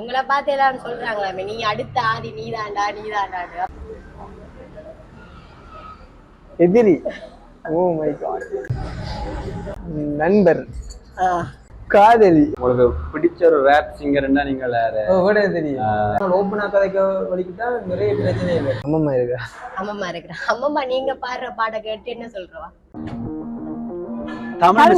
உங்களை பார்த்து எல்லாரும் சொல்றாங்களே நீ அடுத்த ஆதி நீதாண்டா நீதாண்டான்னு. எதிரி. ஓ மை காட் நண்பர். காதலி. உங்களுக்கு பிடிச்ச ஒரு ரேப் சிங்கர்னா நீங்கள் யாரு? ஓ கூட தெரியும் ஓப்பனா கதைக்க வலிக்கிட்டா நிறைய பிரச்சனை இல்லை அம்மம்மா இருக்கா? அம்மம்மா இருக்கிறேன் அம்மம்மா நீங்க பாடுற பாட கேட்டு என்ன சொல்றவா? தமிழ்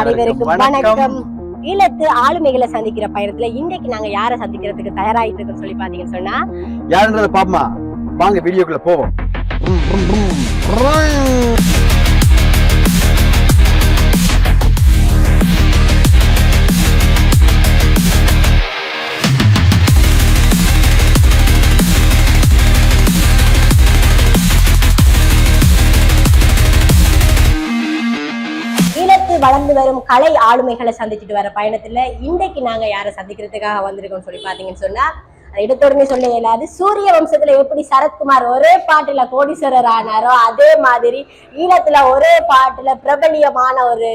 அனைவருக்கும் வணக்கம். ஈழத்து ஆளுமைகளை சந்திக்கிற பயணத்துல இன்றைக்கு நாங்க யாரை சந்திக்கிறதுக்கு தயாராயிட்டு இருக்கோம்னு சொல்லி பாத்தீங்கன்னு சொன்னா யாருன்றத பாப்பமா? வாங்க வீடியோக்குள்ள போவோம். வளர்ந்து வரும் கலை ஆளுமைகளை சந்திச்சுட்டு வர பயணத்துல இன்றைக்கு நாங்க யாரை சந்திக்கிறதுக்காக வந்திருக்கோம்னு சொல்லி பாத்தீங்கன்னு சொன்னா அது எடுத்தோடனே சொல்ல இயலாது. சூரிய வம்சத்துல எப்படி சரத்குமார் ஒரே பாட்டுல கோடீஸ்வரர் ஆனாரோ அதே மாதிரி ஈழத்துல ஒரே பாட்டுல பிரபலியமான ஒரு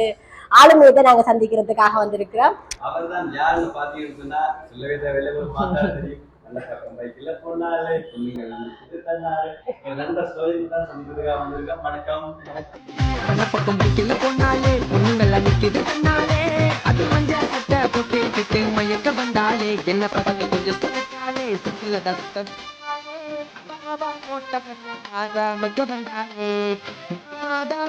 ஆளுமையை தான் நாங்க சந்திக்கிறதுக்காக வந்திருக்கிறோம். அவர்தான் யாருன்னு பாத்தீங்கன்னு சொன்னா சொல்லவே தேவையில்லை ஒரு பக்கம் பைக்கில் போனாலே பொண்ணுங்கள் இது தன்னாலே என் நண்பர் சோழன் தான் சந்திக்கிறதுக்காக வந்திருக்கேன். வணக்கம். பண்ண பக்கம் பிடிக்கல பொண்ணாலே பொண்ணுங்கள் அது மஞ்சள் சட்டை போட்டுக்கிட்டு மயக்க வந்தாலே. என்ன பக்கம் கொஞ்சம் சுத்தாலே சுற்றுல தத்தாலே மக்க வந்தாலே ஆதா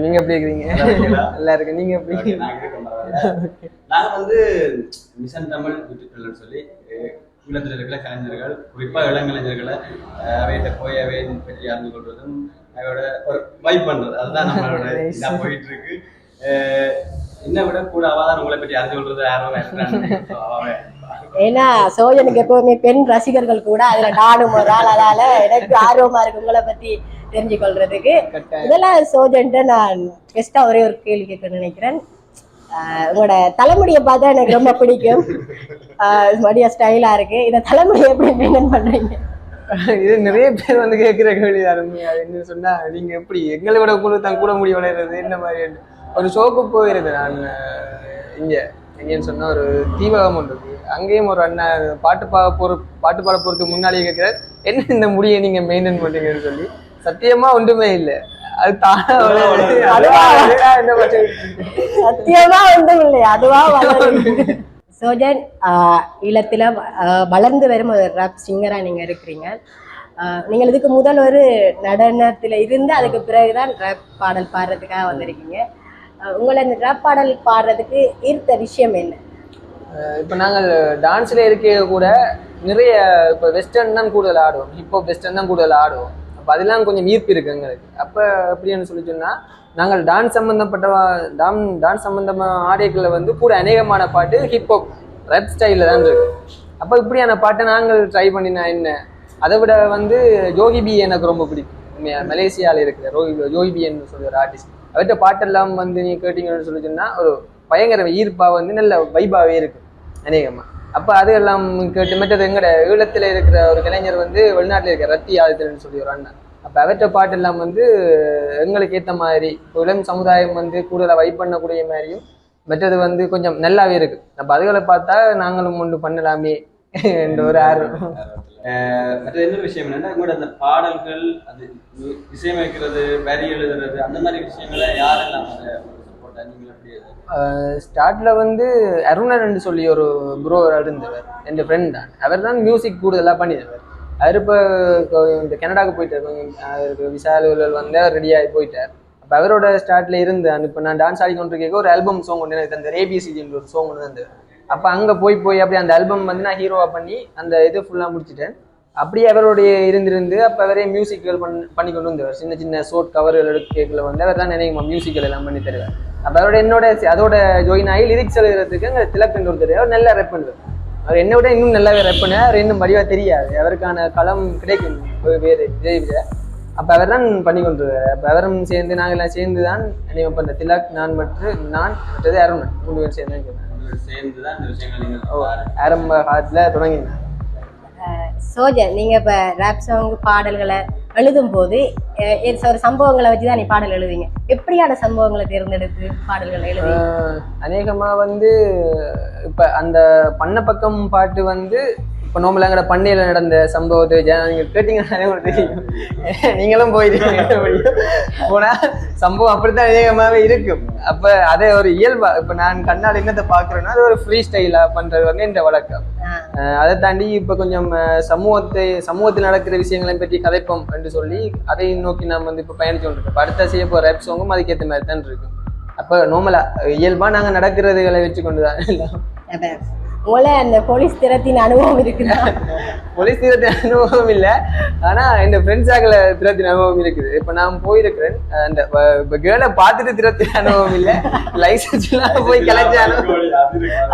நீங்க எப்படி இருக்கிறீங்க? நல்லா இருக்கு நீங்க எப்படி இருக்கீங்க? நாங்க வந்து மிஷன் தமிழ் யூடியூப் சொல்லி ஈழத்தில் இருக்கிற கலைஞர்கள் குறிப்பா இளங்கலைஞர்களை அவைகிட்ட போய் அவை பற்றி அறிந்து கொள்வதும் அவையோட ஒரு வைப் பண்றது. அதுதான் நம்மளோட போயிட்டு இருக்கு அஹ், என்னை விட கூட அவாதான் உங்களை பற்றி அறிந்து கொள்வது யாரும் ஏன்னா சோழனுக்கு எப்பவுமே பெண் ரசிகர்கள் கூட அதுல நானும் ஒரு ஆள் அதால எனக்கு ஆர்வமா இருக்கு உங்களை பத்தி தெரிஞ்சு கொள்றதுக்கு. இதெல்லாம் சோஜன்ட்ட நான் பெஸ்டா ஒரே ஒரு கேள்வி கேட்க நினைக்கிறேன். உங்களோட தலைமுடியை பார்த்தா எனக்கு ரொம்ப பிடிக்கும். மடியா ஸ்டைலா இருக்கு. இந்த தலைமுடியை எப்படி மெயின்டைன் பண்றீங்க? இது நிறைய பேர் வந்து கேட்கிற கேள்வி அருமை. அது என்ன சொன்னா நீங்க எப்படி எங்களை விட கூட தான் கூட முடி வளர்றது என்ன மாதிரி? ஒரு ஷோக்கு போயிருது நான் இங்க. எங்கேன்னு சொன்னா ஒரு தீபகம் ஒன்று அங்கேயும் ஒரு அண்ணன் பாட்டு பாட போற பாட்டு பாட போறதுக்கு முன்னாடியே கேட்கிறார் என்ன இந்த முடியை நீங்க மெயின்டைன் பண்றீங்கன்னு சொல்லி. சத்தியமா ஒன்றுமே இல்லை. அது தானா? சத்தியமா ஒன்றும் இல்லை. அதுவா சோஜன் ஆஹ் ஈழத்துல வளர்ந்து வரும் ஒரு ரப் சிங்கரா நீங்க இருக்கிறீங்க. ஆஹ் நீங்கள் இதுக்கு முதல் ஒரு நடனத்துல இருந்து அதுக்கு பிறகுதான் ரப் பாடல் பாடுறதுக்காக வந்திருக்கீங்க. உங்களை இந்த ரப் பாடல் பாடுறதுக்கு ஈர்த்த விஷயம் என்ன? இப்போ நாங்கள் டான்ஸில் இருக்க கூட நிறைய இப்போ வெஸ்டர்ன் தான் கூடுதல் ஆடுவோம். ஹிப்ஹாப் வெஸ்டர்ன் தான் கூடுதல் ஆடுவோம். அப்போ அதெல்லாம் கொஞ்சம் ஈர்ப்பு இருக்குது எங்களுக்கு. அப்போ எப்படின்னு சொல்லி சொன்னால் நாங்கள் டான்ஸ் சம்மந்தப்பட்ட டான் டான்ஸ் சம்மந்தமான ஆடியோக்களில் வந்து கூட அநேகமான பாட்டு ஹிப்ஹாப் ரெப் ஸ்டைலில் தான் இருக்கு. அப்போ இப்படியான பாட்டை நாங்கள் ட்ரை பண்ணினா என்ன? அதை விட வந்து ஜோகிபி எனக்கு ரொம்ப பிடிக்கும். மலேசியாவில் இருக்கிற ரோஹி ஜோகி பி என்று சொல்லி ஒரு ஆர்டிஸ்ட் அவர்கிட்ட பாட்டெல்லாம் வந்து நீங்கள் கேட்டீங்கன்னு சொல்லி சொன்னால் ஒரு பயங்கர ஈர்ப்பாக வந்து நல்ல வைபாவே இருக்கு அநேகமா. அப்போ அது எல்லாம் கேட்டு மற்றது எங்கட ஈழத்தில் இருக்கிற ஒரு கலைஞர் வந்து வெளிநாட்டில் இருக்கிற ரத்தி ஆதித்தன் சொல்லி ஒரு அண்ணன். அப்போ அவற்ற பாட்டு எல்லாம் வந்து எங்களுக்கு ஏற்ற மாதிரி இளம் சமுதாயம் வந்து கூடுதலாக வைப் பண்ணக்கூடிய மாதிரியும் மற்றது வந்து கொஞ்சம் நல்லாவே இருக்கு. அப்போ அதுகளை பார்த்தா நாங்களும் ஒன்று பண்ணலாமே என்ற ஒரு ஆர்வம். மற்ற இன்னொரு விஷயம் என்னன்னா அந்த பாடல்கள் அது இசையமைக்கிறது வரி எழுதுறது அந்த மாதிரி விஷயங்களை யாரெல்லாம் சப்போர்ட்டா ஸ்டார்ட்ல வந்து அருணன் சொல்லி ஒரு ப்ரோ இருந்தவர். என் ஃப்ரெண்ட் தான். அவர் தான் மியூசிக் கூடுதலாக பண்ணிடுவார் அவர் இப்போ இந்த கனடாவுக்கு போயிட்டார் கொஞ்சம் அவருக்கு வந்து அவர் ரெடியாகி போயிட்டார். அப்போ அவரோட ஸ்டார்ட்ல இருந்து இப்போ நான் டான்ஸ் ஆடிக்கொண்டு கேட்க ஒரு ஆல்பம் சாங் ஒன்று எனக்கு அந்த ஏபிசிடின்ற ஒரு சாங் ஒன்று தந்தார் அப்போ அங்கே போய் போய் அப்படி அந்த ஆல்பம் வந்து நான் ஹீரோவாக பண்ணி அந்த இது ஃபுல்லாக முடிச்சிட்டேன். அப்படியே அவருடைய இருந்திருந்து அப்போ அவரே மியூசிக்கல் பண்ணி பண்ணி கொண்டு வந்தவர். சின்ன சின்ன ஷோட் கவர்கள் எடுத்து கேட்கல வந்து அவர் தான் நினைக்குமா மியூசிக்கல் எல்லாம் பண்ணி தருவார். அப்போ அவரோட என்னோட அதோட ஜாயின் ஆகி லிரிக்ஸ் எழுதுறதுக்கு அங்கே திலக்கன் ஒருத்தர் அவர் நல்லா ரெப் பண்ணுவார். அவர் என்னை விட இன்னும் நல்லாவே ரெப் பண்ண அவர் இன்னும் வடிவாக தெரியாது. அவருக்கான களம் கிடைக்கும் வேறு விஜய் அப்ப அவர் தான் பண்ணி கொண்டு அப்ப அவரும் சேர்ந்து நாங்க எல்லாம் சேர்ந்து தான் நினைவு பண்ண திலக் நான் மற்றும் நான் மற்றது அருண் மூணு பேர் சேர்ந்து. சேர்ந்து தான் நீங்கள். ஆரம்ப காலத்துல தொடங்கினேன் சோஜன் நீங்க இப்ப ரேப் சாங் பாடல்களை எழுதும் போது ஒரு சம்பவங்களை வச்சுதான் நீ பாடல் எழுதுவீங்க. எப்படியான சம்பவங்களை தேர்ந்தெடுத்து பாடல்களை எழுதுவீங்க? ஆஹ் அநேகமா வந்து இப்ப அந்த பண்ண பக்கம் பாட்டு வந்து இப்ப நோம்பல எங்கட பண்ணையில நடந்த சம்பவத்தை ஜ- நீங்க கேட்டீங்கன்னா உங்களுக்கு தெரியும். நீங்களும் போயிருக்கீங்க போனா சம்பவம் அப்படித்தான் அநேகமாவே இருக்கும். அப்ப அதே ஒரு இயல்பா இப்ப நான் கண்ணால் என்னத்தை பாக்குறேன்னா அது ஒரு ஃப்ரீ ஸ்டைலா பண்றது வந்து இந்த வழக்கம். அதை தாண்டி இப்ப கொஞ்சம் சமூகத்தை சமூகத்தில் நடக்கிற விஷயங்களை பற்றி கதைப்போம் என்று சொல்லி அதை நோக்கி நாம் வந்து இப்ப பயணிச்சு கொண்டிருக்கோம். அடுத்த செய்ய போற ரேப் சாங்கும் அதுக்கேற்ற மாதிரி தான் இருக்கும். அப்ப நோமலா இயல்பா நாங்க நடக்கிறதுகளை வச்சு எல்லாம் அப்ப உங்களை அந்த போலீஸ் திறத்தின் அனுபவம் இருக்குதா? போலீஸ் தீரத்தின் அனுபவம் இல்ல. ஆனா இந்த ஃப்ரெண்ட்ஸ் ஆகல திரத்தின் அனுபவம் இருக்குது. இப்ப நான் போயிருக்கிறேன். அந்த கேர்ளை பார்த்துட்டு திரத்தின் அனுபவம் இல்ல. லைசன்ஸ் எல்லாம் போய் கிளச்ச அனுபவம்.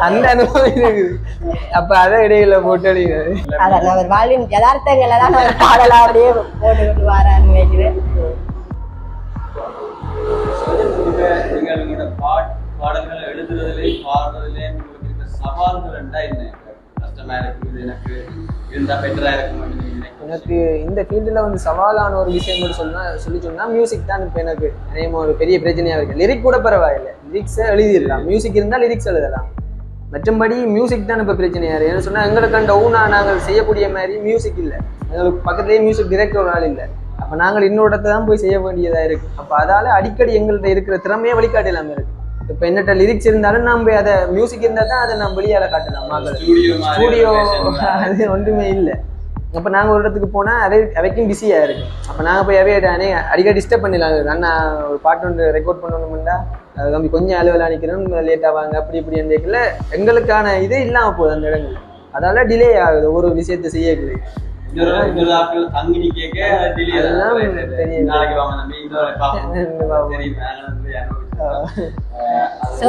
அந்த அனுபவம் இருக்குது. அப்ப அதை இடையில போட்டு அடிக்கிறது. அதான் அவர் வாழ்வின் யதார்த்தங்களை தான் அவர் பாடலா அப்படியே போட்டு கொண்டு வரான்னு நினைக்கிறேன். நீங்கள் உங்களோட பாடல்களை எழுதுறதுலே பாடுறதுலே உங்களுக்கு இருக்க சவால்கள் என்ன? கஷ்டமா இருக்கு இது எனக்கு இருந்தா பெட்டரா இருக்கும் எனக்கு இந்த ஃபீல்டில் வந்து சவாலான ஒரு விஷயம் மட்டும் சொல்லி சொன்னால் மியூசிக் தான் இப்போ எனக்கு நேம் ஒரு பெரிய பிரச்சனையாக இருக்குது லிரிக் கூட பரவாயில்லை. லிரிக்ஸை எழுதிடலாம். மியூசிக் இருந்தால் லிரிக்ஸ் எழுதலாம். மற்றபடி மியூசிக் தான் இப்போ பிரச்சனையாக இருக்குது ஏன்னு சொன்னால் எங்களுக்கு கண்ட ஊனா நாங்கள் செய்யக்கூடிய மாதிரி மியூசிக் இல்லை. எங்களுக்கு பக்கத்துலேயே மியூசிக் டிரெக்டர் ஒரு ஆள் இல்லை. அப்போ நாங்கள் இன்னொரு இடத்த தான் போய் செய்ய வேண்டியதாக இருக்குது அப்போ அதால அடிக்கடி எங்கள்கிட்ட இருக்கிற திறமையே வழிகாட்டிலாமே இருக்குது இப்போ என்னட்ட லிரிக்ஸ் இருந்தாலும் நம்ம அதை மியூசிக் இருந்தால் தான் அதை நம்ம வெளியால காட்டலாம் மகள். ஸ்டூடியோ. அது ஒன்றுமே இல்லை. அப்போ நாங்கள் ஒரு இடத்துக்கு போனால் அவை அவைக்கும் பிஸியாக இருக்கு. அப்போ நாங்கள் போய் அவைய அனே அடிக்கடி டிஸ்டர்ப் பண்ணிடலாம். அண்ணா ஒரு பாட்டு ஒன்று ரெக்கார்ட் பண்ணணும்னா அது தம்பி கொஞ்சம் அளவில் நிற்கிறோம் லேட்டாக வாங்க அப்படி இப்படி இருந்தேக்குள்ள எங்களுக்கான இது இல்லாமல் போகுது அந்த இடங்கள் அதால டிலே ஆகுது ஒரு விஷயத்தை செய்யக்குது. அதெல்லாம். தெரியும், ஸோ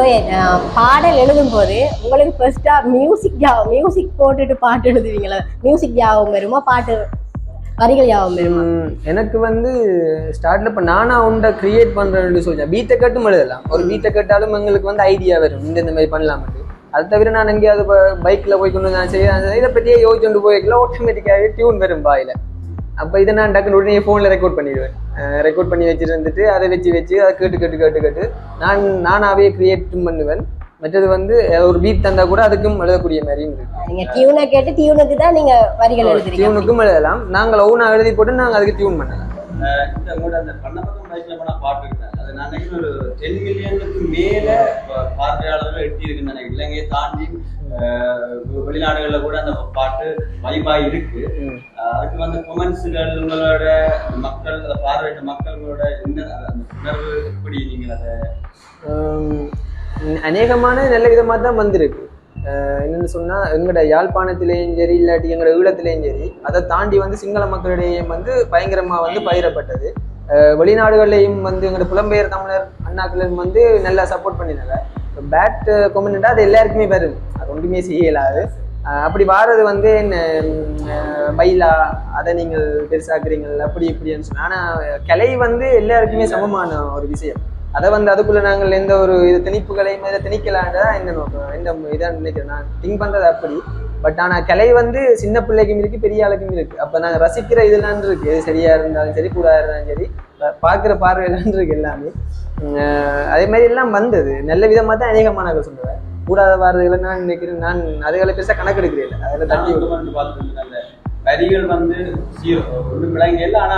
பாடல் எழுதும் போது உங்களுக்கு ஃபர்ஸ்டா மியூசிக் மியூசிக் போட்டுட்டு பாட்டு எழுதுவீங்களா? மியூசிக் ஞாபகம் வருமா? பாட்டு வரிகள் ஞாபகம் வருமா? எனக்கு வந்து ஸ்டார்ட்ல இப்போ நானா உண்டை கிரியேட் பண்றேன்னு சொல்றேன் பீட்டை கட்டும் எழுதலாம். ஒரு பீத்தை கட்டாலும் எங்களுக்கு வந்து ஐடியா வரும். இந்த இந்த மாதிரி பண்ணலாம்ட்டு அது தவிர நான் எங்கேயாவது பைக்கில் போய் கொண்டு நான் செய்ய இதை பற்றியே யோசிச்சுட்டு போய்க்கல ஆட்டோமேட்டிக்காகவே டியூன் வரும் பாயில் அப்போ இதை நான் டக்குனு உடனே ஃபோனில் ரெக்கார்ட் பண்ணிடுவேன். ரெக்கார்ட் பண்ணி வச்சுட்டு இருந்துட்டு அதை வச்சு வச்சு அதை கேட்டு கேட்டு கேட்டு கேட்டு நான் நானாவே கிரியேட்டும் பண்ணுவேன். மற்றது வந்து ஒரு பீட் தந்தா கூட அதுக்கும் எழுதக்கூடிய மாதிரியும் இருக்கு. நீங்க டியூனை கேட்டு டியூனுக்கு தான் நீங்க வரிகள் எழுதுறீங்க. டியூனுக்கும் எழுதலாம். நாங்கள் ஒவ்வொன்றா எழுதி போட்டு நாங்கள் அதுக்கு டியூன் பண்ணலாம். ஒரு டென் மில்லியனுக்கு மேல பார்வையாளர்கள் எட்டி இருக்குன்னு நினைக்கிறேன். இலங்கையை தாண்டி வெளிநாடுகள்ல கூட அந்த பாட்டு வைபாய் இருக்கு. அதுக்கு வந்து கொமெண்ட்ஸுகள் உங்களோட மக்கள் அதை பார்வையிட்ட மக்களோட என்ன உணர்வு எப்படி நீங்க அதை அநேகமான நல்ல விதமாக தான் வந்திருக்கு. என்னன்னு சொன்னா எங்களோட யாழ்ப்பாணத்திலேயும் சரி இல்லாட்டி எங்களோட ஈழத்திலேயும் சரி அதை தாண்டி வந்து சிங்கள மக்களிடையும் வந்து பயங்கரமா வந்து பயிரப்பட்டது. வெளிநாடுகள்லையும் வந்து எங்களோட புலம்பெயர் தமிழர் அண்ணாக்களும் வந்து நல்லா சப்போர்ட் பண்ணினாங்க. பேட் கொமெண்டா அது எல்லாருக்குமே வரும். அது ஒன்றுமே செய்யலாது. ஆஹ் அப்படி வாரது வந்து என்ன ம், ஆஹ் பைலா அதை நீங்கள் பெருசாக்குறீங்க அப்படி இப்படின்னு சொன்னா ஆனா கலை வந்து எல்லாருக்குமே சமமான ஒரு விஷயம். அதை வந்து அதுக்குள்ள நாங்கள் எந்த ஒரு இது திணிப்புகளையும் இதை திணிக்கலான்றதா என்ன நோக்கம்? என்ன இதான் நினைக்கிறேன் நான். திங்க் பண்றது அப்படி. பட் ஆனா கலை வந்து சின்ன பிள்ளைக்கும் இருக்கு பெரிய ஆளுக்கும் இருக்கு. அப்ப நாங்க ரசிக்கிற இதெல்லாம் இருக்கு. எது சரியா இருந்தாலும் சரி கூடா இருந்தாலும் சரி பார்க்கிற பார்வையெல்லாம் இருக்கு எல்லாமே. அதே மாதிரி எல்லாம் வந்தது. நல்ல விதமா தான் அநேகமான சொல்லுவேன் கூடாத வாரதுகளை நான் நினைக்கிறேன். நான் அதுகளை பெருசா கணக்கெடுக்கிறேன் இல்லை அதில் பார்த்துட்டு நல்ல வரிகள் வந்து ஜீரோ ஒன்றும் விளங்க இல்லை. ஆனா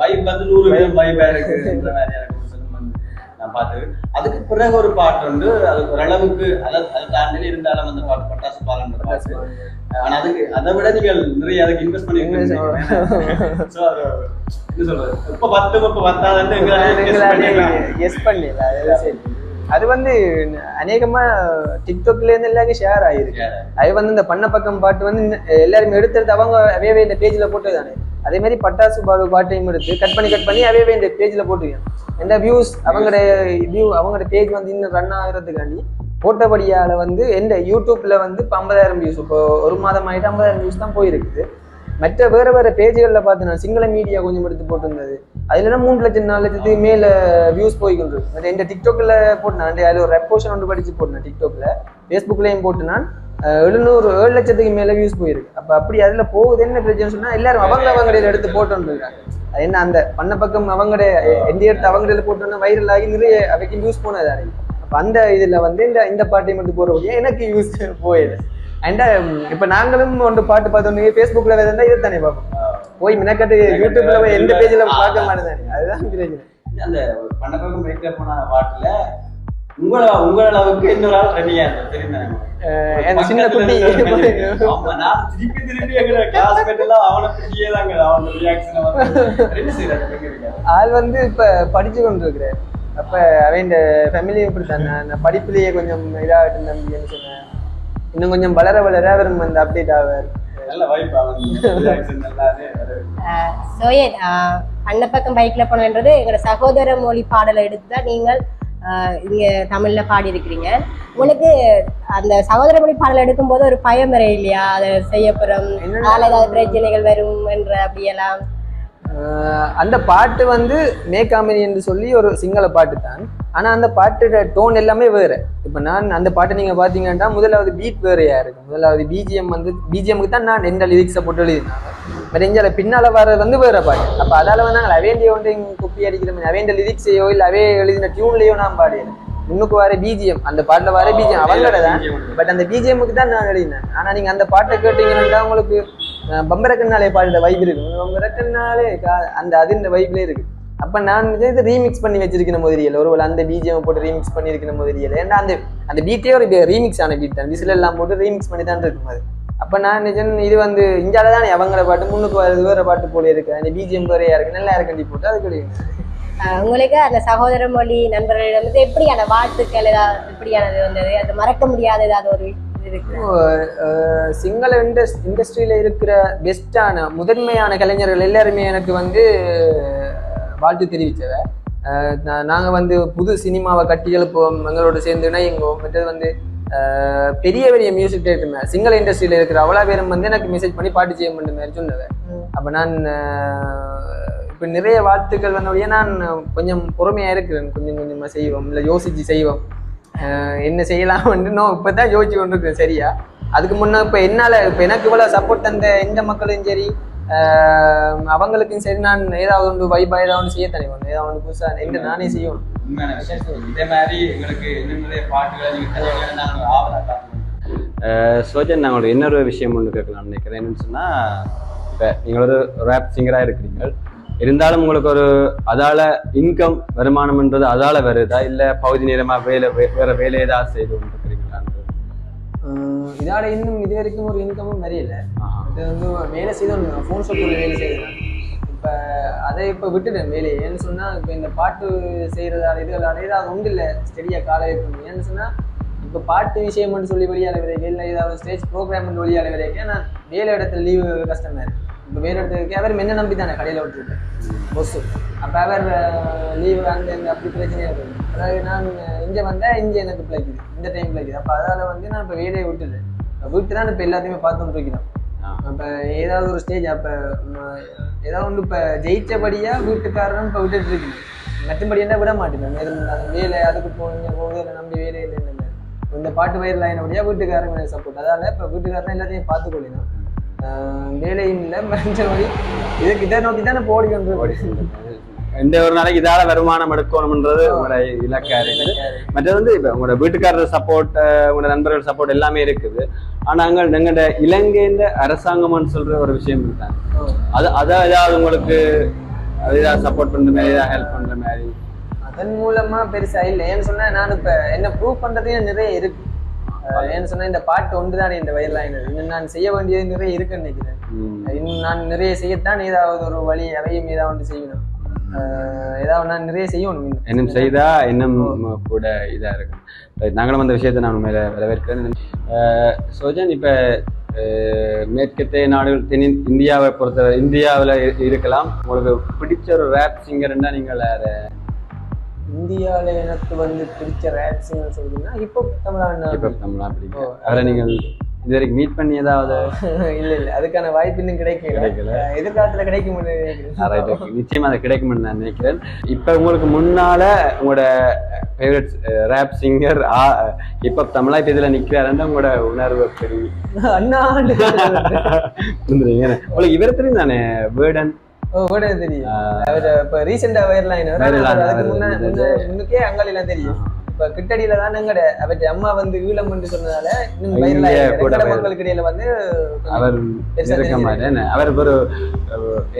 வைப் வந்து நூறு வீதம் வைப்பா இருக்குன்ற மாதிரி எனக்கு ஒரு சிலம் வந்து நான் பார்த்தது. அதுக்கு பிறகு ஒரு பாட்டு வந்து அது ஓரளவுக்கு அதை அதை தாண்டி இருந்தாலும் அந்த பாட்டு பட்டாசு பாலன்ற பாட்டு. ஆனா அதுக்கு அதை விட நீங்கள் நிறைய அதுக்கு இன்வெஸ்ட் என்ன சொல்றது? இப்ப பத்து இப்ப பத்தாதுன்னு எஸ் பண்ணல அது வந்து அநேகமா டிக்டாக்ல இருந்து எல்லாருக்கும் ஷேர் ஆயிருக்கு. அது வந்து இந்த பண்ண பக்கம் பாட்டு வந்து எல்லாருமே எடுத்தெடுத்து அவங்க அவையவே இந்த பேஜ்ல போட்டுதானே அதே மாதிரி பட்டாசு பாடு பாட்டையும் எடுத்து கட் பண்ணி கட் பண்ணி அவையவே இந்த பேஜ்ல போட்டுருக்கேன் இந்த வியூஸ் அவங்களோட வியூ அவங்களோட பேஜ் வந்து இன்னும் ரன் ஆகுறதுக்காண்டி போட்டபடியால் வந்து எந்த யூடியூப்பில் வந்து இப்போ ஐம்பதாயிரம் வியூஸ் இப்போ ஒரு மாதம் ஆகிட்டு ஐம்பதாயிரம் வியூஸ் தான் போயிருக்குது. மற்ற வேறு வேறு பேஜுகளில் பார்த்து நான் சிங்கள மீடியா கொஞ்சம் எடுத்து போட்டிருந்தது. அதுலலாம் மூணு லட்சம் நாலு லட்சத்துக்கு மேலே வியூஸ் போய்கிட்டு மற்ற எந்த டிக்டாக்கில் போட்டேன் அதில் ஒரு ரெப்போஷன் ஒன்று படித்து போட்டேன் டிக்டாக்ல ஃபேஸ்புக்லேயும் போட்டு நான் எழுநூறு ஏழு லட்சத்துக்கு மேலே வியூஸ் போயிருக்கு. அப்போ அப்படி அதில் போகுது என்ன பிரச்சனை சொன்னால் எல்லாரும் அவங்க கடையில் எடுத்து போட்டோன்றாங்க அது என்ன அந்த பண்ண பக்கம் அவங்கடைய எந்த எடுத்து அவங்கடையில போட்டோன்னா வைரல் ஆகி நிறைய அவைக்கு வியூஸ் போனது அன்னைக்கு. அந்த இதுல வந்து இந்த இந்த பாட்டை மட்டும் வழியா எனக்கு யூஸ் போயிடுது அண்ட் இப்ப நாங்களும் ஒன்று பாட்டு பார்த்தோன்னே ஃபேஸ்புக்ல வேறு இதை தானே பார்ப்போம். போய் மினக்கட்டு யூடியூப்ல போய் எந்த பேஜ்ல பார்க்க மாட்டேன். அதுதான் பிரச்சனை. அந்த பக்கம் பிரேக்கப் பண்ண பாட்டுல உங்கள உங்கள அளவுக்கு இன்னொரு ஆள் ரெடியா இருந்தா சின்ன குட்டி. நான் திருப்பி திருப்பி எங்க அவனை அவனோட? ஆள் வந்து இப்ப படிச்சு கொண்டு இருக்கிறேன் அப்ப அவன் ஃபேமிலி இப்படி தானே அந்த படிப்புலயே கொஞ்சம் இதாகட்டும் தம்பின்னு சொன்னேன். இன்னும் கொஞ்சம் வளர வளர அவர் வந்து அப்டேட் ஆவார். சோயன் அன்னப்பக்கம் பைக்ல போனன்றது எங்களோட சகோதர மொழி பாடலை எடுத்து தான் நீங்கள் ஆஹ், இங்க தமிழ்ல பாடி இருக்கிறீங்க உங்களுக்கு அந்த சகோதர மொழி பாடல் எடுக்கும்போது ஒரு பயம் வர இல்லையா? அதை செய்யப்புறம் அதனால ஏதாவது பிரச்சனைகள் வரும் என்ற அப்படியெல்லாம். அந்த பாட்டு வந்து மேகாமினி என்று சொல்லி ஒரு சிங்கள பாட்டு தான். ஆனா அந்த பாட்டோட டோன் எல்லாமே வேற. இப்ப நான் அந்த பாட்டை நீங்க பாத்தீங்கன்னா முதலாவது பீட் வேறையா இருக்கு முதலாவது பிஜிஎம் வந்து பிஜிஎம்க்கு தான் நான் எந்த லிரிக்ஸை போட்டு எழுதினாங்க. பட் இங்கே பின்னால வர்றது வந்து வேற பாட்டு. அப்ப அதால வந்து நாங்கள் அவேண்டிய ஒன்று குப்பி அடிக்கிற மாதிரி அவேண்ட லிரிக்ஸையோ இல்ல அவே எழுதின டியூன்லயோ நான் பாடியது முன்னுக்கு வர பிஜிஎம் அந்த பாட்டுல வர பிஜிஎம் அவங்களோட தான். பட் அந்த பிஜிஎம்முக்கு தான் நான் எழுதினேன். ஆனா நீங்க அந்த பாட்டை கேட்டீங்கன்னா உங்களுக்கு பம்பரக்கண்ணாலே பாடுற வைப் இருக்கு. பம்பரக்கண்ணாலே அந்த அது இந்த வைப்லேயே இருக்கு. அப்ப நான் இது ரீமிக்ஸ் பண்ணி வச்சிருக்கிற மாதிரியல ஒருவேளை அந்த பிஜிஎம் போட்டு ரீமிக்ஸ் பண்ணியிருக்கிற மாதிரியல ஏன்னா அந்த அந்த பீட்டே ஒரு ரீமிக்ஸ் ஆன பீட் தான். விசில் எல்லாம் போட்டு ரீமிக்ஸ் பண்ணி தான் இருக்கும் அது. அப்ப நான் நிஜம் இது வந்து இஞ்சால தான் அவங்கள பாட்டு முன்னுக்கு வருது வேற பாட்டு போல இருக்கு. அந்த பிஜிஎம் வேறையா இருக்கு நல்லா இருக்கண்டி போட்டு அது கிடையாது உங்களுக்கு அந்த சகோதர மொழி நண்பர்களிடம் வந்து எப்படியான வாழ்த்துக்கள் ஏதாவது எப்படியானது வந்தது? அது மறக்க முடியாத ஏதாவது ஒரு சிங்கள இண்டஸ் இண்டஸ்ட்ரியில இருக்கிற பெஸ்டான முதன்மையான கலைஞர்கள் எல்லாருமே எனக்கு வந்து வாழ்த்து தெரிவித்தவ. அஹ் நா- நாங்க வந்து புது சினிமாவை கட்டி எழுப்புவோம் எங்களோட சேர்ந்து இணையுங்கோம் மற்றது வந்து பெரிய பெரிய மியூசிக் டைரக்டர் சிங்கள இண்டஸ்ட்ரியில இருக்கிற அவ்வளோ பேரும் வந்து எனக்கு மெசேஜ் பண்ணி பாட்டு செய்ய மாதிரி சொன்னவ. அப்ப நான் இப்ப நிறைய வாழ்த்துக்கள் வந்தபடியே நான் கொஞ்சம் பொறுமையா இருக்கிறேன். கொஞ்சம் கொஞ்சமா செய்வோம் இல்ல யோசிச்சு செய்வோம். என்ன செய்யலாம்னு நோ இப்பதான் யோசிச்சு கொண்டிருக்கேன் சரியா? அதுக்கு முன்ன இப்ப என்னால இப்ப எனக்கு இவ்வளவு சப்போர்ட் தந்த எந்த மக்களும் சரி அவங்களுக்கும் சரி நான் ஏதாவது ஒன்று வைபா ஏதாவது ஒன்று செய்ய தனி ஒன்று ஏதாவது ஒன்று புதுசா எந்த நானே செய்யணும். இதே மாதிரி எங்களுக்கு நிறைய பாட்டுகளை நாங்கள் ஆவலா காத்துக்கொண்டிருக்கோம். சோஜன் நான் ஒரு இன்னொரு விஷயம் ஒன்று கேட்கலாம் நினைக்கிறேன். என்னன்னு சொன்னால் இப்போ நீங்கள் ஒரு ரேப் சிங்கராக இருக்கிறீங்க இருந்தாலும் உங்களுக்கு ஒரு அதால இன்கம் வருமானம்ன்றது அதால வருதா? இல்லை பகுதி நேரமாக வேலை வேற வேலை ஏதாவது செய்து கொண்டிருக்கிறீங்களான்றது அஹ் இதால இன்னும் இது வரைக்கும் ஒரு இன்கமும் வரையில. இது வந்து வேலை செய்தோம் ஃபோன் ஷாப்பில் வேலை செய்தேன் இப்போ அதை இப்போ விட்டுட்டேன் வேலையை. ஏன்னு சொன்னால் இப்போ இந்த பாட்டு செய்கிறதால இதுகளால ஏதாவது ஒன்றும் இல்லை. ஸ்டெடியாக காலை ஏன்னு சொன்னால் இப்போ பாட்டு விஷயம்னு சொல்லி வெளியால வரைக்கும் இல்லை ஏதாவது ஸ்டேஜ் ப்ரோக்ராம் வெளியால வரைக்கும் நான் வேலை இடத்துல லீவு கஷ்டமா இருக்கு. இப்போ வேலை இடத்துக்கு அவர் என்ன நம்பி தானே கடையில் விட்டுருக்கேன் பொஸ்ஸு அப்போ அவர் லீவு அந்த இந்த அப்படி பிரச்சனையாக இருக்குது அதாவது நான் இங்கே வந்தால் இங்கே எனக்கு பிழைக்குது. இந்த டைம் பிழைக்குது. அப்போ அதால் வந்து நான் இப்போ வேலையை விட்டுட்டேன். விட்டு தான் இப்போ எல்லாத்தையுமே பார்த்துட்டு இருக்கிறோம் ஆ. அப்போ ஏதாவது ஒரு ஸ்டேஜ் அப்போ ஏதாவது ஒன்று இப்போ ஜெயிச்சபடியாக வீட்டுக்காரரும் இப்போ விட்டுட்டு இருக்கீங்க மற்றபடி என்ன விட மாட்டேன். வேலை அதுக்கு போவீங்க போகுது என்னை நம்பி வேலை இல்லை இந்த பாட்டு வயிறு லைனபடியாக வீட்டுக்காரங்க சப்போர்ட் அதால் இப்போ வீட்டுக்காரன் எல்லாத்தையும் பார்த்து கொள்ளணும். வேலையும் இல்லை மற்றபடி இதை நோக்கி தானே போடி கொண்டு இந்த ஒரு நாளைக்கு இதால வருமானம் எடுக்கணும்ன்றது உங்களோட இலக்கா இருக்குது. மற்றது வந்து இப்போ உங்களோட வீட்டுக்காரர் சப்போர்ட் உங்களோட நண்பர்கள் சப்போர்ட் எல்லாமே இருக்குது. ஆனா அங்க எங்களோட இலங்கையின் அரசாங்கம்னு சொல்ற ஒரு விஷயம் இருக்காங்க. அது அதான் ஏதாவது உங்களுக்கு அது ஏதாவது சப்போர்ட் பண்ற மாதிரி ஏதாவது ஹெல்ப் பண்ற மாதிரி? அதன் மூலமா பெருசா இல்லை. ஏன்னு சொன்னா நான் இப்ப என்ன ப்ரூவ் பண்றதே நிறைய இருக்கு. ஏன்னு சொன்னா இந்த பாட்டு ஒன்று தானே இந்த வயர்லைன் இன்னும் நான் செய்ய வேண்டியது நிறைய இருக்குன்னு நினைக்கிறேன். இன்னும் நான் நிறைய செய்யத்தான் ஏதாவது ஒரு வழி அவையும் ஏதாவது ஒன்று செய்யணும். ஏதாவது நான் நிறைய செய்யணும் இன்னும். செய்தா இன்னும் கூட இதா இருக்கும். நாங்களும் அந்த விஷயத்தை நான் மேல வரவேற்கிறேன். சோஜன் இப்ப மேற்கத்திய நாடுகள் தென் இந்தியாவை பொறுத்தவரை இந்தியாவில் இருக்கலாம். உங்களுக்கு பிடிச்ச ஒரு ரேப் சிங்கர்னா நீங்கள் யாரு? இந்தியால எனக்கு வந்து பிடிச்ச ரேப்ஸ்ன்னு சொல்றீங்கன்னா இப்போ தமிழ்நாடு இப்ப தமிழா பிடிக்கும் அவரை நீங்கள் இது வரைக்கும் மீட் பண்ணி ஏதாவது? இல்ல இல்ல. அதுக்கான வாய்ப்பு இன்னும் கிடைக்கல. கிடைக்கல. எதிர்காலத்துல கிடைக்கும் Alright, okay. நிச்சயமா அது கிடைக்கும்னு நான் நினைக்கிறேன். இப்ப உங்களுக்கு முன்னால உங்களோட ஃபேவரட் ரேப் சிங்கர் இப்ப தமிழா? இப்ப இதுல நிக்கிறாருன்னா உங்களோட உணர்வு எப்படி? அண்ணா. உங்களுக்கு இவர் தெரியும் தானே வேர்டன் ஓ கூட தெரியும். அவர் இப்ப ரீசெண்டா வயர்லாம் Viral ஆன அதுக்கு முன்ன முன்னுக்கே அங்காளிலாம் தெரியும். இப்ப கிட்டடியில தான் எங்கட அவற்ற அம்மா வந்து ஈழம் என்று சொன்னதால. மக்களுக்கு இடையில வந்து அவர் அவர் ஒரு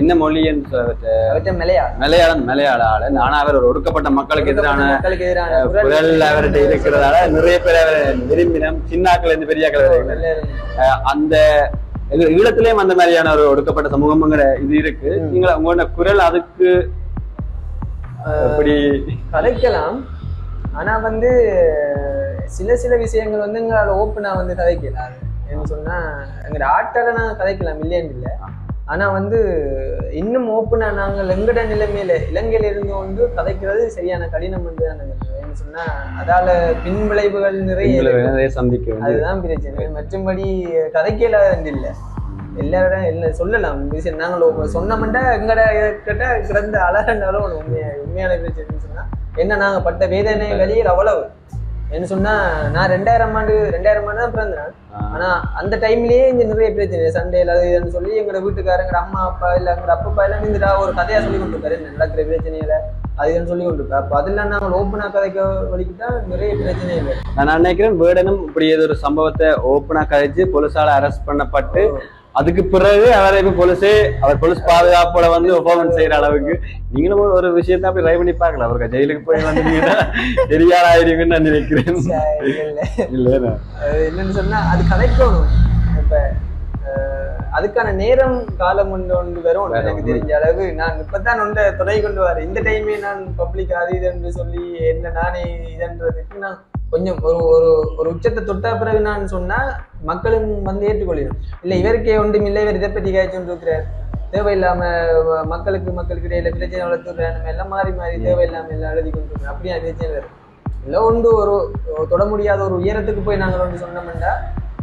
என்ன மொழின்னு அவற்ற மலையா மலையாளம். மலையாள ஆளு ஆனா அவர் ஒரு ஒடுக்கப்பட்ட மக்களுக்கு எதிரான மக்களுக்கு எதிரான குரல் அவர்கிட்ட இருக்கிறதால நிறைய பேர் அவரை விரும்பினம். சின்னாக்கள் இருந்து பெரியாக்கள் அந்த எங்க ஈழத்திலேயும் அந்த மாதிரியான ஒரு ஒடுக்கப்பட்ட சமூகம்ங்கிற இது இருக்கு. நீங்க உங்களோட குரல் அதுக்கு எப்படி? கதைக்கலாம். ஆனா வந்து சில சில விஷயங்கள் வந்து எங்களால ஓப்பனா வந்து கதைக்கலாம் என்ன சொன்னா எங்க ஆட்டால நான் கதைக்கலாம் இல்லைன்னு இல்லை. ஆனா வந்து இன்னும் ஓப்பனா நாங்கள் எங்கட நிலைமையில இலங்கையில இருந்து கொண்டு கதைக்கிறது சரியான கடினம் என்று சொன்னா அதால பின் விளைவுகள் நிறைய. நிறைய. அதுதான் பிரச்சனை. மற்றும்படி கதைக்கல இல்லை. எல்லாரும் என்ன சொல்லலாம். நாங்கள் சொன்னோம்னா எங்கட கிட்ட கிடந்த அழகண்டாலும் ஒன்று உண்மையா உண்மையான பிரச்சனைன்னு சொன்னா என்ன நாங்க பட்ட வேதனை வெளியில் அவ்வளவு. என்ன சொன்னா நான் ரெண்டாயிரம் ஆண்டு ரெண்டாயிரம் ஆண்டு தான் பிறந்தேன். ஆனா அந்த டைம்லயே இங்க நிறைய பிரச்சனை. சண்டையில் அது இதுன்னு சொல்லி எங்களோட வீட்டுக்காரங்க அம்மா அப்பா இல்ல எங்கட அப்பா எல்லாம் இருந்துட்டா ஒரு கதையா சொல்லி என்ன நடக்கிற பிரச்சனையில. அது இதுன்னு சொல்லி கொண்டு அப்ப அதெல்லாம் நாங்கள் ஓப்பனா கதைக்க வலிக்கிட்டா நிறைய பிரச்சனை இல்லை நான் நினைக்கிறேன் வேர்டனும் இப்படி ஏதோ ஒரு சம்பவத்தை ஓப்பனா கழிச்சு போலீஸால அரெஸ்ட் பண்ணப்பட்டு அதுக்கு பிறகு அவரை இப்ப போலீஸே அவர் போலீஸ் பாதுகாப்போட வந்து ஒப்பந்தம் செய்யற அளவுக்கு நீங்களும் ஒரு- விஷயத்த அப்படி ட்ரை பண்ணி பார்க்கலாம். அவருக்கு ஜெயிலுக்கு போய் வந்தீங்கன்னா தெரியாத ஆயிருக்குன்னு நான் நினைக்கிறேன். இல்லை. என்னன்னு சொன்னா அது கதைக்கணும் இப்ப அதுக்கான நேரம் காலம் ஒன்று ஒன்று வரும் எனக்கு தெரிஞ்ச அளவு. நான் இப்பதான் ஒன்றை தொடங்கி கொண்டு வரேன் இந்த டைமே நான் பப்ளிக் அது இதுன்னு சொல்லி என்ன நானே இதன்றதுக்கு நான் கொஞ்சம் ஒரு ஒரு ஒரு உச்சத்தை தொட்ட பிறகு நான் சொன்னா மக்களும் வந்து ஏற்றுக்கொள்ளிடும் இல்ல இவருக்கே ஒன்றும் இல்லை இவர் இதை பற்றி காய்ச்சி இருக்கிறார் தேவையில்லாம மக்களுக்கு மக்களுக்கு இடையில பிரச்சனை வளர்த்துடுறேன் நம்ம எல்லாம் மாறி மாறி தேவையில்லாம எல்லாம் எழுதி கொண்டு அப்படியா பிரச்சனை இல்லை ஒன்று ஒரு ஒரு தொட முடியாத ஒரு உயரத்துக்கு போய் நாங்கள் ஒன்று சொன்னோம்னா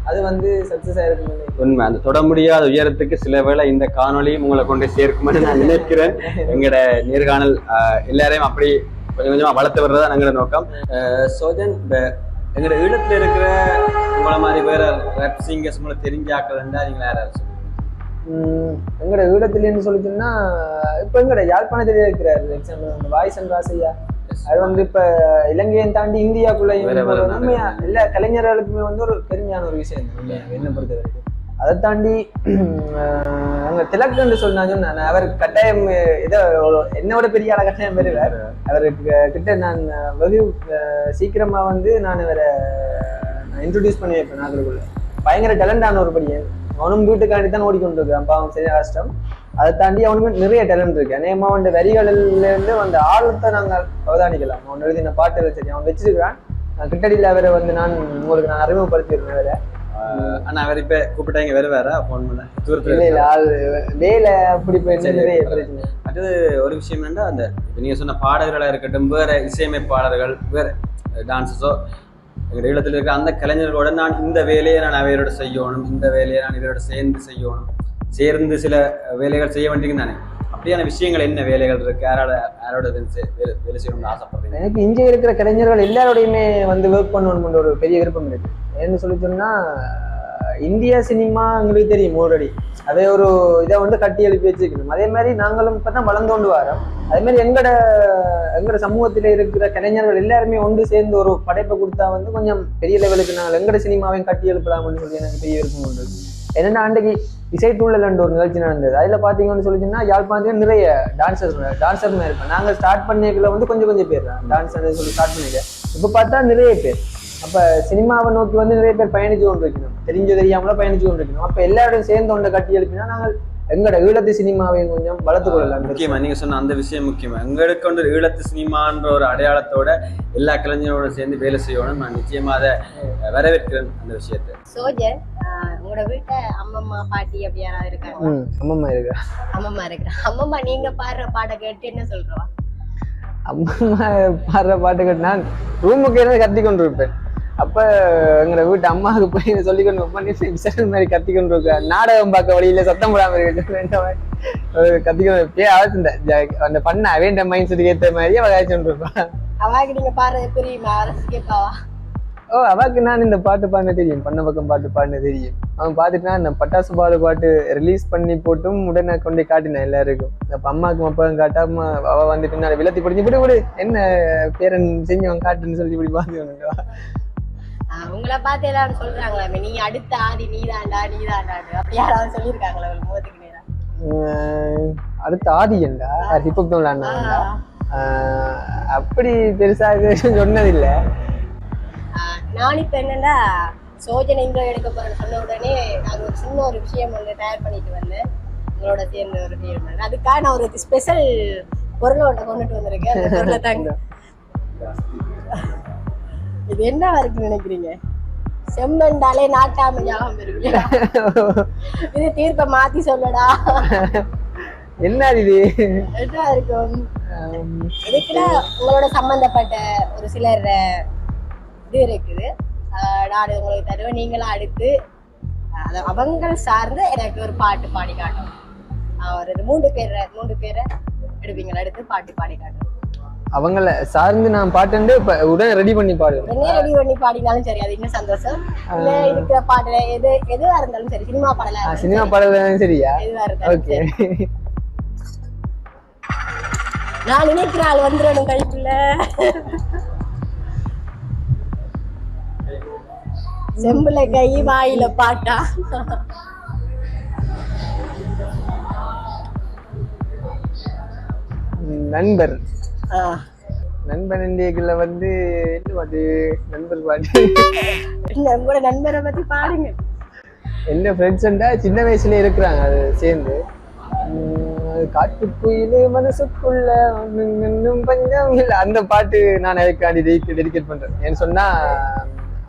அது வந்து சக்ஸஸ் ஆயிருக்கும் உண்மை. அந்த தொட முடியாத உயரத்துக்கு சில வேளை இந்த காணொளியும் உங்களை கொண்டு சேர்க்கும்னு நான் நினைக்கிறேன். எங்களோட நேர்காணல் எல்லாரையும் அப்படி கொஞ்சம் கொஞ்சமா வளர்த்து வர்றதா எங்களோட நோக்கம். சோஜன் இப்ப எங்களோட ஈழத்துல இருக்கிற உங்களை மாதிரி வேற ரப் சிங்கர்ஸ் உங்களை தெரிஞ்ச ஆக்கள் இருந்தா நீங்க யாராவது உம் எங்கட ஈழத்துலன்னு சொல்லிட்டோம்னா இப்போ எங்கட யாழ்ப்பாணத்திலே இருக்கிறார் எக்ஸாம்பிள் அந்த வாய்ஸ் அண்ட் ராசையா அது வந்து இப்ப இலங்கையை தாண்டி உண்மையா? எல்லா கலைஞர்களுக்குமே வந்து ஒரு பெருமையான ஒரு விஷயம் என்னை பொறுத்த வரைக்கும் அதை தாண்டி அங்க திலக்குன்னு சொன்னா சொன்னேன் அவர் கட்டாயம் இதை என்னோட பெரிய ஆள கட்டாயம் பெறுவார். அவருக்கு கிட்ட நான் வெகு சீக்கிரமா வந்து நான் இவரை இன்ட்ரடியூஸ் பண்ணி வைப்பேன் நாங்களுக்குள்ள பயங்கர டேலண்டான ஒரு பையன். அவனும் வீட்டுக்காண்டி தான் ஓடிக்கொண்டிருக்கான். பாவம் சரி கஷ்டம். அதை தாண்டி அவனுக்கு நிறைய டேலண்ட் இருக்கு. அநேகமா அவன் வரிகளில இருந்து அந்த ஆழத்தை நாங்கள் அவதானிக்கலாம். அவன் எழுதின பாட்டுகள் சரி அவன் வச்சிருக்கிறான். கிட்டடியில் அவரை வந்து நான் உங்களுக்கு நான் அறிமுகப்படுத்தியிருந்தேன் வேற. அண்ணா அவர் இப்ப கூப்பிட்டாங்க வேற வேற? ஃபோன் பண்ண. தூரத்துல இல்ல இல்ல ஆள் வேலை அப்படி. பிரச்சனை. அடுத்தது ஒரு விஷயம் என்னன்னா அந்த இப்ப நீங்க சொன்ன பாடகர்களா இருக்கட்டும் வேற இசையமைப்பாளர்கள் வேற டான்ஸஸோ எங்க ஈழத்தில் இருக்க அந்த கலைஞர்களோட நான் இந்த வேலையை நான் அவையோட செய்யணும் இந்த வேலையை நான் இவரோட சேர்ந்து செய்யணும். சேர்ந்து சில வேலைகள் செய்ய வேண்டியது தானே? அப்படியான விஷயங்கள் என்ன வேலைகள் இருக்கு? யாரோட யாரோட வேலை செய்- செய்யணும்னு ஆசைப்படுறீங்க? எனக்கு இங்கே இருக்கிற கலைஞர்கள் எல்லாரோடையுமே வந்து ஒர்க் பண்ணணும்னு ஒரு பெரிய விருப்பம் இருக்கு. என்ன சொல்லி சொன்னா இந்தியா சினிமா உங்களுக்கு தெரியும் ஆல்ரெடி அதே ஒரு இதை வந்து கட்டி எழுப்பி வச்சுக்கணும் அதே மாதிரி நாங்களும் இப்போ தான் வளர்ந்து கொண்டு வரோம். அதே மாதிரி எங்கட எங்களோட சமூகத்தில் இருக்கிற கலைஞர்கள் எல்லாருமே ஒன்று சேர்ந்து ஒரு படைப்பை கொடுத்தா வந்து கொஞ்சம் பெரிய லெவலுக்கு நாங்கள் எங்களோட சினிமாவையும் கட்டி எழுப்பலாம்னு சொல்லி எனக்கு பெரிய விருப்பம் உண்டு என்னென்னா அன்றைக்கு இசைத்தூழல் என்ற ஒரு நிகழ்ச்சி நடந்தது. அதில் பார்த்தீங்கன்னு சொல்லிச்சுன்னா யாழ்ப்பாணத்தில் நிறைய டான்சர்ஸ் டான்சர் இருப்பேன் நாங்கள் ஸ்டார்ட் பண்ணிக்கல வந்து கொஞ்சம் கொஞ்சம் பேர் தான். டான்ஸ் சொல்லி ஸ்டார்ட் பண்ணியிருக்கேன் இப்போ பார்த்தா நிறைய பேர். அப்போ சினிமாவை நோக்கி வந்து நிறைய பேர் பயணிச்சு கொண்டு இருக்கணும் தெரிஞ்சு தெரியாமல பயணிச்சு கொண்டு இருக்கணும் அப்போ எல்லாரோடையும் சேர்ந்து ஒன்றை கட்டி எழுப்பினா நாங்கள் எங்களோட ஈழத்து சினிமாவையும் கொஞ்சம் வளர்த்து கொள்ளலாம் முக்கியமா நீங்க சொன்ன அந்த விஷயம் முக்கியமா. எங்களுக்கு வந்து ஈழத்து சினிமான்ற ஒரு அடையாளத்தோட எல்லா கலைஞரோட சேர்ந்து வேலை செய்யணும். நான் நிச்சயமா அதை வரவேற்கிறேன் அந்த விஷயத்தை. சோஜன் ஆஹ் உங்களோட வீட்டை அம்மம்மா பாட்டி அப்படி யாராவது இருக்காங்க அம்மம்மா இருக்கா? அம்மம்மா இருக்கிற அம்மம்மா நீங்க பாடுற பாட்டை கேட்டு என்ன சொல்றவா? அம்மா பாடுற பாட்டுகள் நான் ரூமுக்கு என்ன கத்தி கொண்டு இருப்பேன் அப்ப எங்களை வீட்டு அம்மாவுக்கு போய் சொல்லிக்கொண்டு பண்ணி விசேஷம் மாதிரி கத்திக்கொண்டு இருக்க. நாடகம் பார்க்க வழியில சத்தம் போடாம இருக்கு கத்திக்கொண்டு பே அவசியம் அந்த பண்ண அவன் மைண்ட் செட்டுக்கு ஏத்த மாதிரி அவ காய்ச்சல் இருப்பான் அவாக்கு நீங்க பாடுறது புரியுமா அரசு கேட்பாவா? ஓ அவாக்கு நான் இந்த பாட்டு பாடின தெரியும். பண்ண பக்கம் பாட்டு பாடின தெரியும். அவன் பார்த்துட்டு இந்த பட்டாசு பாடு பாட்டு ரிலீஸ் பண்ணி போட்டும் உடனே கொண்டு காட்டினேன் எல்லாருக்கும். அப்ப அம்மாவுக்கு அப்பாவும் காட்டாம அவ வந்துட்டு நான் விளத்தி பிடிச்சி விடு விடு என்ன பேரன் செஞ்சவன் காட்டுன்னு சொல்லி இப்படி பார்த்து உங்களை பார்த்து எல்லாரும் சொல்றாங்களா நீ அடுத்த ஆதி நீதாண்டா நீதாண்டான்னு அப்படி யாராவது சொல்லியிருக்காங்களா ஒரு முகத்துக்கு அடுத்து ஆதியன்டா ஹிப்ஹப் தான் அப்படி பெருசா இது சொன்னதில்ல. ஆஹ் நான் இப்ப என்னன்னா சோஜனை இன்ட்ரோ எடுக்க போறேன்னு சொன்ன உடனே நான் ஒரு சின்ன ஒரு விஷயம் வந்து தயார் பண்ணிட்டு வந்தேன். உங்களோட சேர்ந்து ஒரு விஷயம். அதுக்காக நான் ஒரு ஸ்பெஷல் பொருளை ஒன்று கொண்டுட்டு வந்திருக்கேன். அந்த பொருளை தாங்க இது என்ன இருக்குன்னு நினைக்கிறீங்க? செம்மண்டாலே நாட்டாம ஞாபகம் இருக்கு இது தீர்ப்பை மாத்தி சொல்லடா. என்ன இது? என்ன இருக்கும் ஆம், இதுக்குள்ள உங்களோட சம்பந்தப்பட்ட ஒரு சிலர் இது இருக்குது. நான் உங்களுக்கு தருவேன் நீங்களும் அடுத்து அது அவங்க சார்ந்து எனக்கு ஒரு பாட்டு பாடி காட்டும் ஒரு மூன்று பேர் மூன்று பேரை எடுப்பீங்களா எடுத்து பாட்டு பாடி காட்டும் அவங்கள சார்ந்து நான் பாட்டு இப்ப உடனே ரெடி பண்ணி பாடுவேன். உடனே ரெடி பண்ணி பாடினாலும் சரி அது இன்னும் சந்தோஷம்? இல்ல இருக்கிற பாட்டுல எது எதுவா இருந்தாலும் சரி சினிமா பாடலா சினிமா பாடல் சரியா? ஓகே. நான் நினைக்கிற ஆள் வந்துடணும் கைக்குள்ள செம்புல கை வாயில பாட்டா? நண்பர். நண்பன் இந்தியக்குள்ள வந்து என்ன பாட்டு நண்பர் பாட்டு என்ன உங்களோட நண்பரை பத்தி பாடுங்க. என்ன ஃப்ரெண்ட்ஸ்ண்டா சின்ன வயசுல இருக்கிறாங்க அது சேர்ந்து. காட்டுக்குயிலு மனசுக்குள்ள இன்னும் பஞ்சம் இல்ல. அந்த பாட்டு நான் அதுக்காண்டி டெடிகேட் பண்றேன். ஏன்னு சொன்னா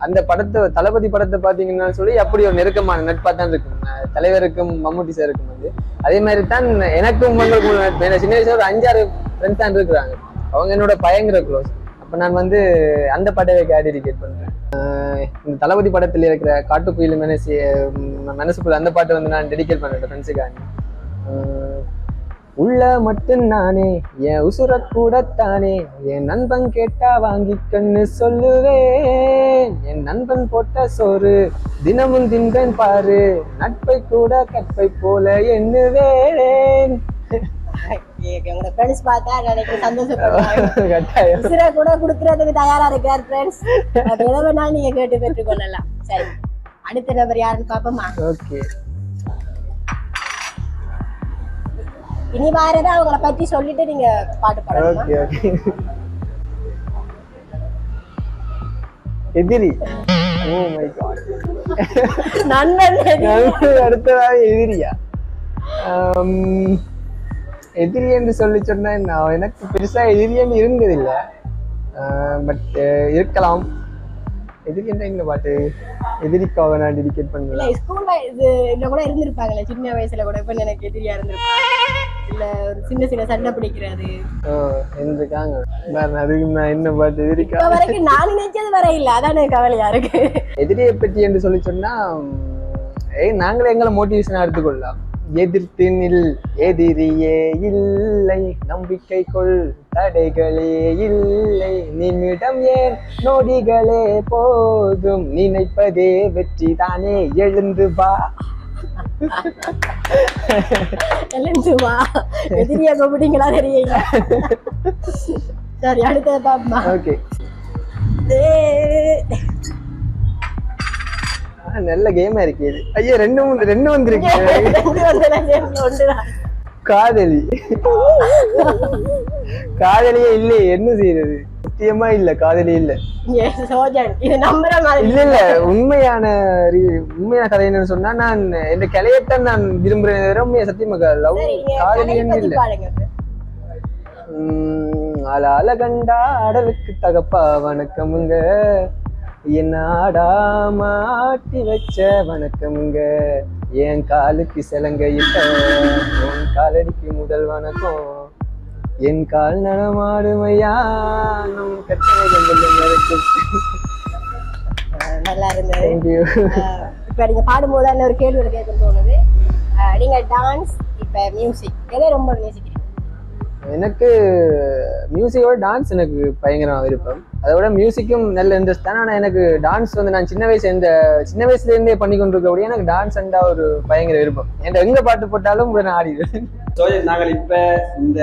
அந்த படத்தை தளபதி படத்தை பாத்தீங்கன்னா சொல்லி அப்படி ஒரு நெருக்கமான நட்பா தான் இருக்கும் தலைவருக்கும் மம்முட்டி சாருக்கும் வந்து. அதே மாதிரி தான் எனக்கும் உங்களுக்கும் சின்ன வயசுல ஒரு அஞ்சாறு ஃப்ரெண்ட்ஸ் தான் இருக்கிறாங்க அவங்க என்னோட பயங்கர க்ளோஸ் அப்போ நான் வந்து அந்த பாட்டை டெடிகேட் பண்ணுறேன் இந்த தளபதி படத்தில் இருக்கிற காட்டுக்குயில் மனசு மனசுக்குள்ள அந்த பாட்டை வந்து நான் டெடிகேட் பண்ணுறேன் ஃப்ரெண்ட்ஸுக்காண்டி உள்ள மட்டும் நானே என் உசுர கூடத்தானே என் நண்பன் கேட்டா வாங்கிக்கன்னு சொல்லுவேன். என் நண்பன் போட்ட சோறு தினமும் தின்பேன் பாரு நட்பை கூட கற்பை போல எண்ணுவேன். உங்களோட ஃப்ரெண்ட்ஸ் பார்த்தா எனக்கு சந்தோஷப்படுவாங்க கூட குடுக்கறதுக்கு தயாரா இருக்கார் ஃப்ரெண்ட்ஸ் எதை வேணாலும் நீங்க கேட்டு பெற்றுக்கொள்ளலாம் சரி அடுத்த நபர் யாருன்னு பாப்போமா ஓகே. இனி வாரதா அவங்கள பத்தி சொல்லிட்டு நீங்க பாட்டு பாடணுமா? எதிரி. ஓ மை காட் நண்பன் அடுத்ததாக எதிரியா? ஆம், எதிரி என்று சொல்லி சொன்னா நான் எனக்கு பெருசா எதிரியன்னு இருந்ததில்லை. பட் இருக்கலாம். எதிரி என்ற இந்த பாட்டு? எதிரிக்காக நான் டெடிகேட் பண்ணல ஸ்கூல்ல இது இல்ல கூட இருந்திருப்பாங்கல்ல சின்ன வயசுல கூட இப்ப எனக்கு எதிரியா இருந்திருப்பாங்க? இல்ல ஒரு சின்ன சின்ன சண்டை பிடிக்கிறது. ஓ இருந்திருக்காங்க. அதுக்கு நான் என்ன பாட்டு எதிரிக்கா? வரைக்கும் நான் நினைச்சது வர இல்ல. அதான் எனக்கு கவலையா இருக்கு? எதிரியை பற்றி என்று சொல்லி சொன்னா ஏய் நாங்களே எங்களை மோட்டிவேஷனா எடுத்துக்கொள்ளலாம். எதிர்த்து நில் எதிரியே இல்லை. நம்பிக்கை கொள் தடைகளே இல்லை. நிமிடம் ஏன் நொடிகளே போதும்? நினைப்பதே வெற்றி தானே எழுந்து வா. எழுந்துமா எதிரியா கூப்பிட்டீங்களா? தெரியல. சரி அடுத்தது பாப்பா ஓகே. நல்ல கேமா இருக்கு இது. ஐயோ ரெண்டு மூணு ரெண்டு வந்திருக்கு. காதலி. காதலியே இல்லையே என்ன செய்யறது? சத்தியமா இல்ல காதலி இல்ல. இல்ல இல்ல உண்மையான உண்மையான கதை என்னன்னு சொன்னா நான் இந்த கிளையத்தான் நான் விரும்புறேன் உண்மையா சத்தியமா லவ் காதலி இல்ல. உம், அல அலகண்டா அடலுக்கு தகப்பா வணக்கமுங்க. என்ன ஆடாம ஆட்டி வச்ச வணக்கமுங்க. என் காலுக்கு சிலங்க இல்ல உன் காலடிக்கு முதல் வணக்கம். என் கால் நடமாடுமையா நம் கட்டளை நல்லா இருந்தது. தேங்க்யூ இப்ப நீங்க பாடும்போது அந்த ஒரு கேள்வி கேட்க தோணுது. ஆஹ் நீங்க டான்ஸ் இப்ப மியூசிக் எதை ரொம்ப நேசிக்கிறீங்க எனக்கு மியூசிக்கோட டான்ஸ் எனக்கு பயங்கர விருப்பம். அதை விட மியூசிக்கும் நல்ல இன்ட்ரெஸ்ட் தான். ஆனால் எனக்கு டான்ஸ் வந்து நான் சின்ன வயசு இந்த சின்ன வயசுலேருந்தே பண்ணி கொண்டு இருக்கக்கூடிய எனக்கு டான்ஸ் அண்டா ஒரு பயங்கர விருப்பம். என் எங்க பாட்டு போட்டாலும் உடனே ஆடிடுவேன். சோஜன் நாங்கள் இப்ப இந்த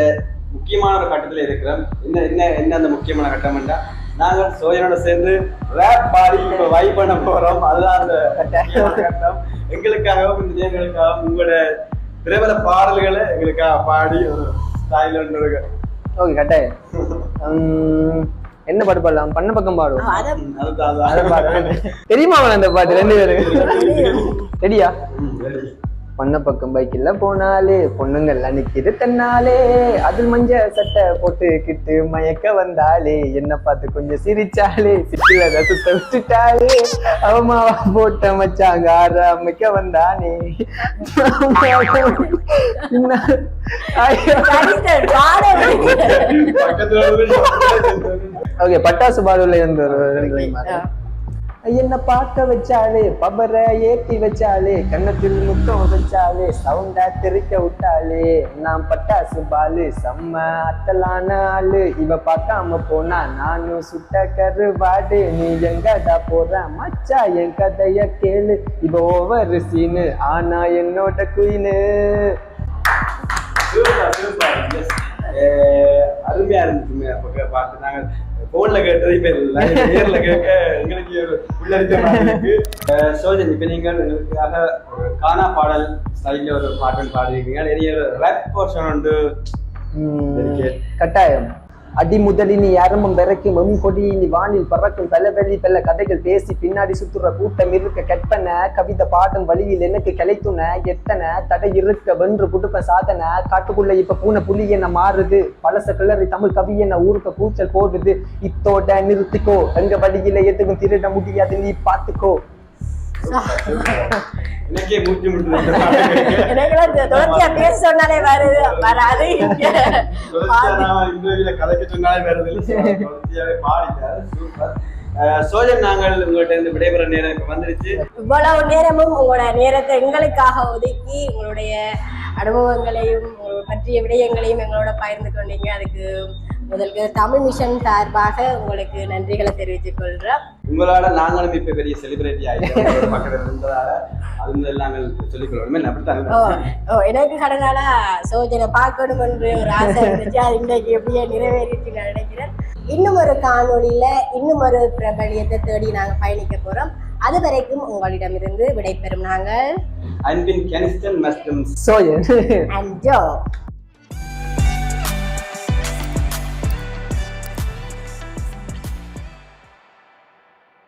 முக்கியமான ஒரு கட்டத்தில் இருக்கிறோம். என்ன என்ன என்ன அந்த முக்கியமான கட்டம்னா நாங்கள் சோயனோட சேர்ந்து ரேப் பாடி இப்போ வை பண்ண போறோம். அதுதான் அந்த கட்டம். எங்களுக்காகவும் இந்த நேர்களுக்காகவும் உங்களோட பிரபல பாடல்களை எங்களுக்காக பாடி ஒரு ஓகே கட்டாயம் உம், என்ன பாட்டு பாடலாம்? பண்ண பக்கம் பாடுவோம். தெரியுமா அவன் அந்த பாட்டு? ரெண்டு பேரும் ரெடியா. பண்ண பக்கம் பைக்கில் போனாலே பொண்ணுங்கள்லாம் நிக்கிது தன்னாலே அதில் மஞ்ச சட்டை போட்டுக்கிட்டு மயக்க வந்தாலே என்ன பார்த்து கொஞ்சம் சிரிச்சாலே சிட்டில ரசத்தை விட்டுட்டாலே அவமாவா போட்ட மச்சாங்க ஆறாமைக்க வந்தானே என்ன? ஐயோ. பாட பக்கத்துல வந்து ஓகே பட்டாசு பாடல இருந்து என்ன பார்க்க வச்சாலே பபர ஏத்தி வச்சாலே கண்ணத்தில் முத்தம் வச்சாலே சவுண்டா தெரிக்க விட்டாலே நான் பட்டாசு பாலு செம்ம அத்தலான ஆளு. இவ பார்க்காம போனா நானும் சுட்ட கருவாடு. நீ எங்கடா போற? மச்சா என் கதைய கேளு. இவ ஓவர் சீனு ஆனா என்னோட குயினு அருமையா இருந்துச்சுங்க. பாட்டு நாங்கள் போன்ல கேட்டது இப்ப இல்லை. நேர்ல கேட்க எங்களுக்கு ஒரு உள்ளடித்த மாதிரி இருக்கு. அஹ் சோஜன் இப்ப நீங்கள் எங்களுக்காக கானா பாடல் ஸ்டைல்ல ஒரு பாட்டு பாடிருக்கீங்க. நிறைய ரேப் போர்ஷன் உண்டு. கட்டாயம். அடி முதலினி அரம்பம் விரைக்கும் எம் கொடி நீ வானில் பறக்கும் பலவெளி பல கதைகள் பேசி பின்னாடி சுத்துற கூட்டம் இருக்க கற்பனை கவிதை பாடும் வழியில் எனக்கு கிளைத்துன எத்தனை தடை இருக்க வென்று குடுப்ப சாதனை காட்டுக்குள்ள இப்ப பூனை புலி என்ன மாறுது. பழச கிளறி தமிழ் கவி என்ன ஊருக்கு கூச்சல் போடுது. இத்தோட நிறுத்திக்கோ எங்க வழியில எதுவும் திருட முடியாது நீ பாத்துக்கோ எனக்கே மூச்சு தொடர்ச்சியா பேச சொன்னாலே வருது. வராது இன்டர்வியூல கதைக்க சொன்னாலே வருது இல்லை. தொடர்ச்சியாவே பாடிட்டாரு சூப்பர் அஹ் சோஜன் நாங்கள் உங்கள்ட்ட இருந்து விடைபெற நேரம் இப்ப வந்துருச்சு. இவ்வளவு நேரமும் உங்களோட நேரத்தை எங்களுக்காக ஒதுக்கி உங்களுடைய அனுபவங்களையும் பற்றிய விடயங்களையும் எங்களோட பகிர்ந்து கொண்டீங்க. அதுக்கு முதல்ல தமிழ் மிஷன் சார்பாக உங்களுக்கு நன்றிகளை தெரிவித்துக் கொள்றோம். உங்களால நாங்களும் இப்ப பெரிய செலிபிரிட்டி ஆயிட்டோம் பக்கத்துல இருந்ததால அது எல்லாம் சொல்லிக் கொள்ளணுமே ஓ எனக்கு கடனால சோஜனை பார்க்கணும் என்று ஒரு ஆசை இருந்துச்சு. அது இன்றைக்கு எப்படியே நிறைவேறிட்டு நான் நினைக்கிறேன். இன்னும் ஒரு காணொளியில இன்னும் ஒரு பிரபலியத்தை தேடி நாங்க பயணிக்க போறோம். அது வரைக்கும் உங்களிடமிருந்து விடைபெறும் நாங்கள். அன்பின் கெனிஸ்டன் மற்றும் சோயன் அண்ட் ஜோ